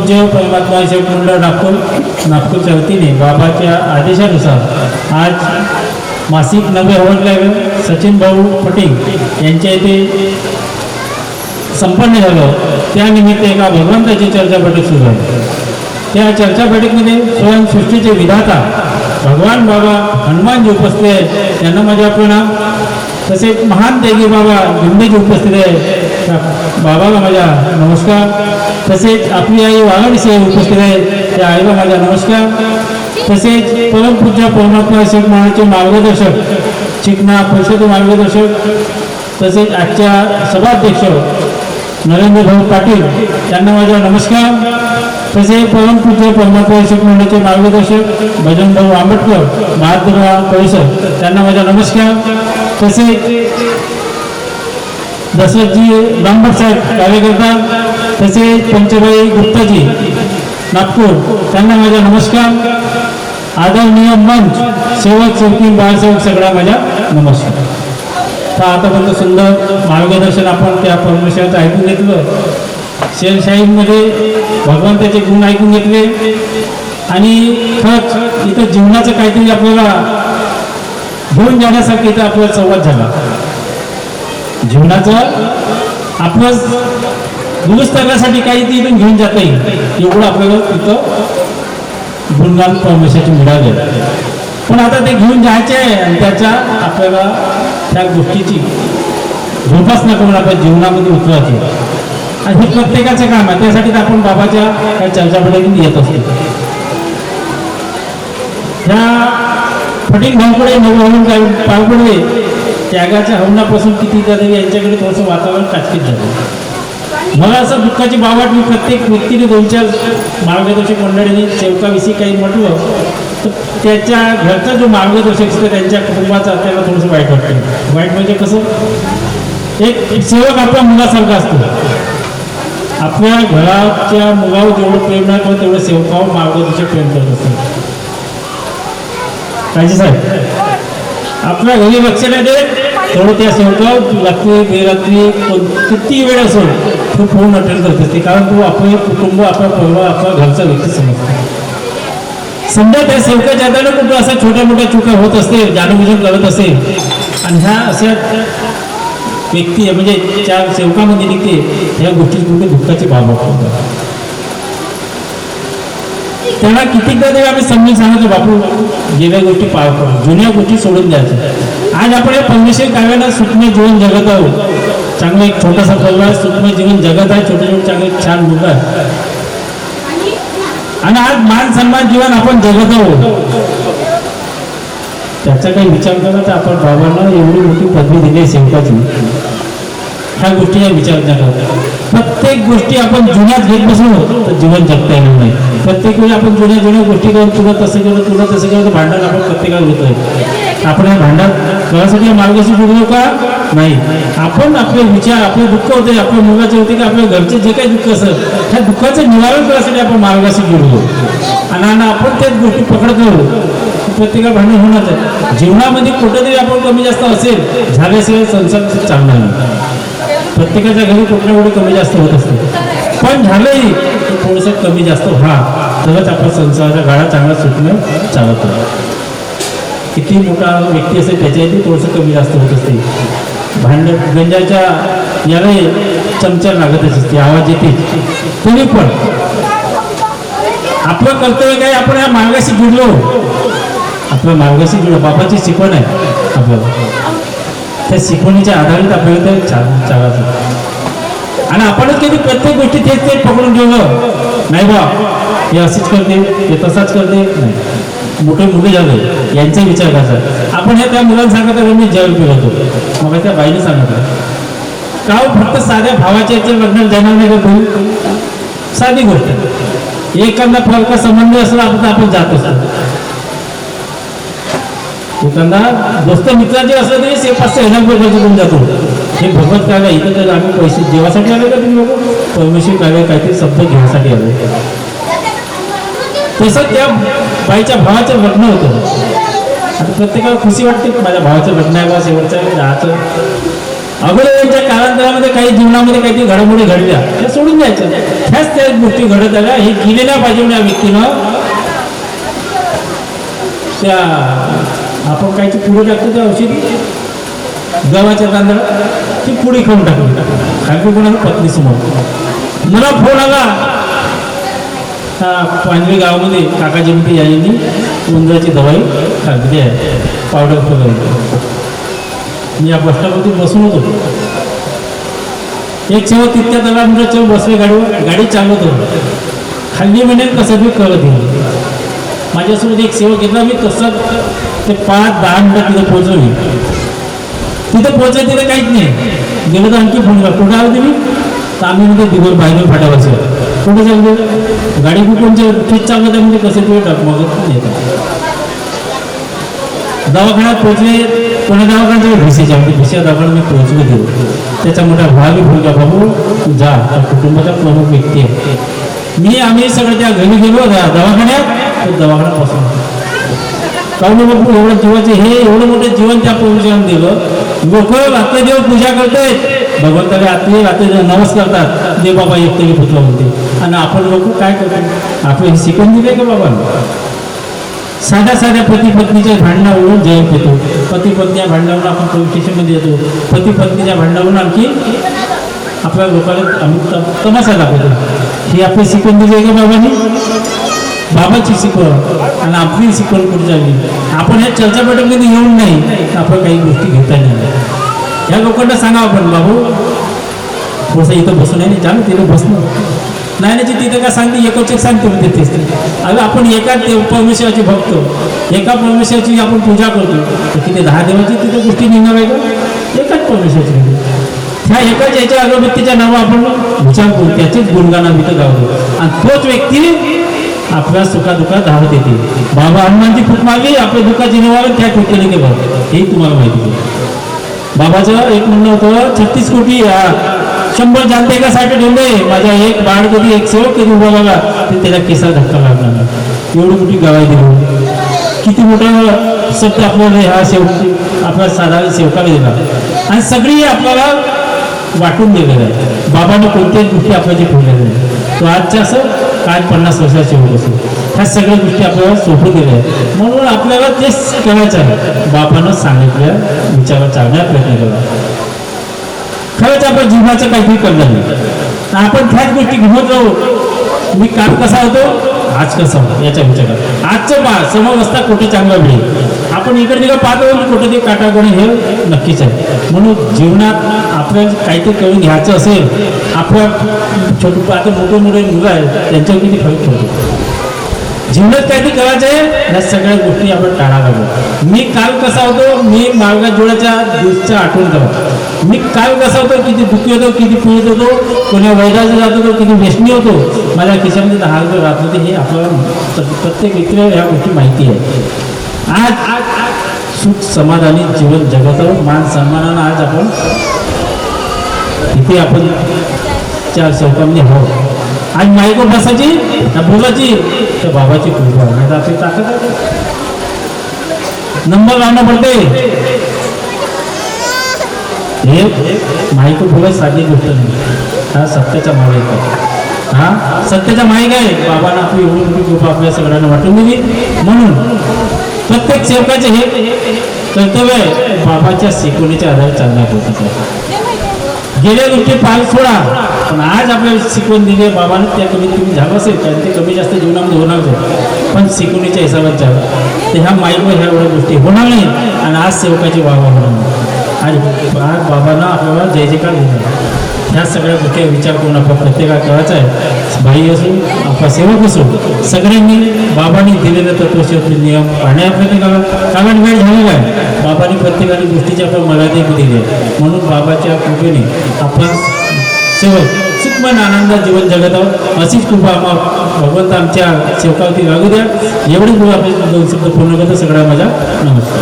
पूज्य परमात्मा सेवक मंडळ नागपूर नागपूरच्या वतीने बाबाच्या आदेशानुसार आज मासिक नवे हवन सचिन भाऊ पटेल यांच्या इथे संपन्न झालं. त्यानिमित्त एका भगवंताची चर्चा बैठक सुरू आहे. त्या चर्चा बैठकीमध्ये स्वयंसृष्टीचे विधाता भगवान बाबा हनुमानजी उपस्थित आहे त्यांना माझ्या प्रणाम. तसेच महान देवी बाबा गुंडेजी उपस्थित आहे बाबाला माझा नमस्कार. तसेच आपली आई वाघाडी साहेब उपस्थित आहे त्या आईला माझा नमस्कार. तसेच परमपूज्य परमात्मा शेख महाराजचे मार्गदर्शक चिकना परिषद मार्गदर्शक तसेच आजच्या सभाध्यक्ष नरेंद्र भाऊ पाटील त्यांना माझा नमस्कार. तसे परमपूज्य परमात्मा शेख मंडळाचे मार्गदर्शक भजन भाऊ आंबेडकर महात्मा परिषद त्यांना माझा नमस्कार. तसे दशरथजी बांबर साहेब कार्यकर्ता तसे पंचबाई गुप्ताजी नागपूर त्यांना माझा नमस्कार. आदरणीय मंच सेवक सेवकी बाळसेवक सगळ्या माझ्या नमस्कार. तर आतापर्यंत सुंदर मार्गदर्शन आपण त्या परमेश्वराचं ऐकून घेतलं. शेरशाहीमध्ये भगवंताचे गुण ऐकून घेतले. आणि खरंच इथं जीवनाचं काहीतरी आपल्याला घेऊन जाण्यासाठी इथं आपल्याला संवाद झाला. जीवनाचं आपलं दुरुस्त करण्यासाठी काही ती इथून घेऊन जाता येईल एवढं आपल्याला तिथं गुणगान परमेश्वराचे मिळाले. पण आता ते घेऊन जायचे आहे आणि त्याच्या आपल्याला त्या गोष्टीची जोपासना करून आपल्या जीवनामध्ये उतरायची हे प्रत्येकाचं काम आहे त्यासाठी तर आपण बाबाच्या त्या चर्चा येत असतो. ह्या फटीक भाऊकडे नवहरून काय पार त्यागाच्या हवनापासून किती तरी यांच्याकडे थोडंसं वातावरण काचकीत झालं. मला असं दुःखाची बाब वाटली प्रत्येक व्यक्तीने दोन चार मार्गदर्शक मंडळीने सेवकाविषयी काही म्हटलं तर त्याच्या घरचा जो मार्गदर्शक असतो त्यांच्या कुटुंबाचा त्याला थोडंसं वाईट वाटतं. वाईट म्हणजे कसं? एक सेवक आपल्या मुलासारखा असतो. आपल्या घराच्या मुलावर जेवढं प्रेम नाही पण तेवढं सेवकावर मार्गदर्शक प्रेम करत असतो. काळजी साहेब. आपल्या घरी लक्ष नाही देत तेवढं त्या सेवकावर रात्री बेरात्री किती वेळ असो तो फोन अटेंड करत असते. कारण तो आपलं कुटुंब आपला परिवार आपला घरचा व्यक्ती समजतो. समजा त्या सेवकाच्या हाताने कुठं असा छोट्या मोठ्या चुका होत असते जाणूनबुजून करत असेल आणि ह्या अशा व्यक्ती आहे, म्हणजे त्या सेवकामध्ये निघते या गोष्टी कुठे दुःखाची भाव वाटतो त्यांना कितीकदा तरी आम्ही समजून सांगतो बापू गेल्या गोष्टी पार जुन्या गोष्टी सोडून द्यायच्या. आज आपण या पंधराशे काव्याला सुक्ष्म जीवन जगत आहोत. चांगलं एक छोटासा परिवार सुक्ष्म जीवन जगत आहे. छोटे छोटे चांगले छान मुलं आहे आणि आज मान सन्मान जीवन आपण जगत आहोत. त्याचा काही विचार करा तर आपण बाबांना एवढी मोठी पदवी दिली आहे सेवकाची ह्या गोष्टी विचार करा प्रत्येक गोष्टी आपण जुन्याच घेत बसलो तर जीवन जगता येणार नाही. प्रत्येक वेळी आपण जुन्या जुन्या गोष्टी करून तुला तसं केलं तुला तसं केलं तर भांडण आपण प्रत्येकाला होतोय आपण हे भांडण करायसाठी मार्गाशी जुळलो का? नाही. आपण आपले विचार आपले दुःख होते आपल्या मुलाचे होते की आपल्या घरचे जे काही दुःख असेल त्या दुःखाचं निवारण करण्यासाठी आपण मार्गाशी जुळलो. आणि आणि आपण त्याच गोष्टी पकडत राहू. प्रत्येका भांडण होणार आहे जीवनामध्ये कुठंतरी आपण कमी जास्त असेल झाल्याशिवाय संसार चांगला नाही. प्रत्येकाच्या घरी कुठल्या कुठे कमी जास्त होत असते. पण झालंही थोडंसं कमी जास्त व्हा तरच आपला संसाराचा गाळा चांगला सुटणं चालत किती मोठा व्यक्ती असेल त्याच्याही थोडंसं कमी जास्त होत असते. भांड गंजाच्या याला चमचा लागतच असते आवाज येते. तरी पण. आपलं कर्तव्य काय? आपण या मार्गाशी जुडलो. आपल्या मार्गाशी जुडलो बाबाची शिकवण आहे. आपल्याला. त्या शिकवणीच्या आधारित आपल्याला ते चालायचं. आणि आपणच कधी प्रत्येक गोष्टी तेच ते पकडून ठेवलं नाही बा हे अशीच करते हे तसाच करते. नाही. मोठे मुले झाले यांचा विचार करायचा आपण हे त्या मुलांना सांगत आहे, मी जग पिळवतो मग त्या बाईने सांगितलं का हो, फक्त साध्या भावाच्या याच्या लग्न जाणार नाही का साधी गोष्ट. एखादा फरका संबंध असला तर आपण जात असतो. दुकानदार दोस्त मित्राचे असलं तरी से पाच सहा हजार रुपये करून जातो. हे भगवत काव्य इथं तर आम्ही पैसे देवासाठी आले का तुम्ही लोक? परमेश्वर काव्य काहीतरी शब्द घेण्यासाठी आले तसं त्या बाईच्या भावाचं लग्न होतं. आता प्रत्येकाला खुशी वाटते की माझ्या भावाचं लग्न आहे बा शेवटचं आहे, अगोदरच्या अगोदर यांच्या कालांतरामध्ये काही जीवनामध्ये काहीतरी घडामोडी घडल्या. त्या सोडून द्यायच्या ह्याच त्या गोष्टी घडत आल्या. हे केलेल्या पाहिजे या व्यक्तीनं. त्या आपण काहीची पुढे टाकतो ते औषधी गव्हाच्या तांदळ ती पुढे खाऊन टाकली खाली कोणाला पत्नी समोर. मला फोन आला. हा पांढरी गावामध्ये काका म्हणते यांनी उंदराची दवाई खाल्लेली आहे. पावडर फुलवली मी या बसस्टॉपवरती बसून होतो. एक सेवा तितक्या दला म्हणजे चेव बसले गाडीवर गाडी चालवत. होतो खाल्ली म्हणजे कसं मी कळत येईल माझ्यासोबत एक सेवा घेतला मी तसं ते पाच दहा मिनिटं तिथं पोहोचलो मी तिथं पोहोचाय तिथं काहीच नाही गेलो तर आणखी फोन करा कुठे आलो तुम्ही तर आम्ही म्हणजे दिवस बाहेर फाट्यावरचं कुठे चाललो गाडी कुठूनच्या ठीक चालवत आहे म्हणजे कसं तुम्ही डगमगत येतात दवाखान्यात पोहोचले कोणा दवाखान्यात भिसेच्या म्हणजे भिसेच्या दवाखान्यात मी पोहोचलो गेलो त्याचा मोठा भावी भूमिका बाबू तू जा त्या कुटुंबाचा प्रमुख व्यक्ती आहे मी आम्ही सगळं त्या घरी गेलो त्या दवाखान्यात तो दवाखान्यात बसून काऊन बापू एवढं जीवाचे हे एवढं मोठं जीवन त्या पुरुषांना दिलं. लोक रात्री देव पूजा करते भगवंताला रात्री रात्री नमस करतात. देव बाबा एक तरी पुतला म्हणते आणि आपण लोक काय करतो आपण हे शिकवून दिले का बाबा साध्या साध्या पती पत्नीच्या भांडणावरून जय येतो पती पत्नीच्या भांडणावरून आपण पोलीस स्टेशनमध्ये येतो? पती पत्नीच्या भांडणावरून आणखी आपल्या लोकांना आम्ही तमाशा दाखवतो. ही आपली शिकवून दिली का बाबांनी? बाबाची शिकवण आणि आपली शिकवण कुठे झाली? आपण ह्या चर्चा येऊन नाही तर आपण काही गोष्टी घेता नाही. या लोकांना सांगा आपण बाबू थोडंसं इथं बसून आहे जाणं तिथं बसणं नाही नाही तिथं काय सांगते एकच एक सांगते म्हणते तेच ते अगं आपण एका देव परमेश्वराची भक्त. एका परमेश्वराची आपण पूजा करतो. तर दहा देवाची तिथं गोष्टी निघणार आहे का? एकाच परमेश्वराची ह्या एकाच याच्या अगरबत्तीच्या नावं आपण विचार करू त्याचेच मी तिथं गावतो. आणि तोच व्यक्ती आपल्या सुखादुखात धावत येते. बाबा हनुमानची फूट मागली आपल्या दुःखाची निवारण त्या ठिकाणी केलं. हे तुम्हाला माहिती बाबाचं एक म्हणणं होतं छत्तीस कोटी शंभर जाणते का साठी ठेवले माझ्या एक बाळ कधी एक सेवक कधी उभा झाला ते त्याला केसा धक्का लागला नाही एवढी मोठी गवाई दिली. किती मोठं सत्य आपल्याला ह्या सेवक आपल्या साधा सेवकाला दिला. आणि सगळी आपल्याला वाटून दिलेलं आहे. बाबाने कोणत्याच गोष्टी आपल्याची ठेवलेल्या नाही तो आजच्या असं काय पन्नास वर्षाचे होत असेल. ह्या सगळ्या गोष्टी आपल्याला सोपं दिल्या. आहेत म्हणून आपल्याला तेच करायचं आहे. बापानं सांगितल्या विचारात चालण्याचा प्रयत्न करा खरंच आपण जीवनाचं काहीतरी करणार नाही. आपण त्याच गोष्टी घेऊन जाऊ. मी काम कसा होतो? आज कसा होतो याच्या विचारात. आजचं पा समोर कुठे चांगला मिळेल आपण इकडे तिकडे पाहतो म्हणजे कुठे ते काटाकोणी हे नक्कीच आहे. म्हणून जीवनात आपल्याला काहीतरी करून घ्यायचं असेल आपल्या छोटे आता मोठे मोठे मुलं आहेत त्यांच्यावर किती फरक पडतो? जीवनात काहीतरी करायचं आहे या सगळ्या गोष्टी आपण टाळाव्या मी काल कसा होतो मी मार्गात जोड्याच्या दिवसच्या आठवण करतो मी काय कसा होतो किती दुःखी होतो किती पीडित होतो कोणी वैराज जात होतो किती व्यसनी होतो माझ्या खिशामध्ये दहा रुपये राहत होते हे आपल्याला प्रत्येक व्यक्तीला ह्या गोष्टी माहिती आहे. आज आज सुख समाधानी जीवन जगत मान सन्मानानं आज आपण इथे आपण चार चौकांनी हो आज माईको बसायची ना बोलायची? तर बाबाची कृपा. नाही तर आपली ताकद नंबर लावणं पडते हे माहिती बोलायची साधी गोष्ट नाही. हा सत्याचा भाव आहे. हा? सत्याचा माईक आहे बाबांना आपली एवढी मोठी कृपा आपल्या सगळ्यांना वाटून दिली. म्हणून प्रत्येक सेवकाचे हे कर्तव्य आहे बाबाच्या शिकवणीच्या आधारे चालणार होतं गेल्या गोष्टी पाल सोडा. पण आज आपल्याला शिकवण दिली आहे बाबानं त्या कमीत कमी झालं असेल कारण ते कमी जास्त जीवनामध्ये होणार आहे पण शिकवणीच्या हिशोबात झालं तर ह्या माईकवर ह्या एवढ्या गोष्टी होणार नाही. आणि आज सेवकाची बाबा होणार नाही. आणि बाबांना आपल्याला जय जयकार ह्या सगळ्या गोष्टी विचार करून आपण प्रत्येकाला करायचा आहे. भाई असो आपला सेवक असो सगळ्यांनी बाबांनी दिलेलं तत्वशेवटी नियम पाहण्या आपल्याला कारण वेळ झालेला आहे. बाबांनी प्रत्येकाने गोष्टीची आपण मर्यादा दिली आहे. म्हणून बाबाच्या कृपेने आपण सेवक सुखमन आनंद जीवन जगत आहोत अशीच कृपा आम्हा भगवंत आमच्या सेवकावरती लागू द्या. एवढी कृपा आपली दोन शब्द पूर्ण करतो. सगळ्या माझा नमस्कार.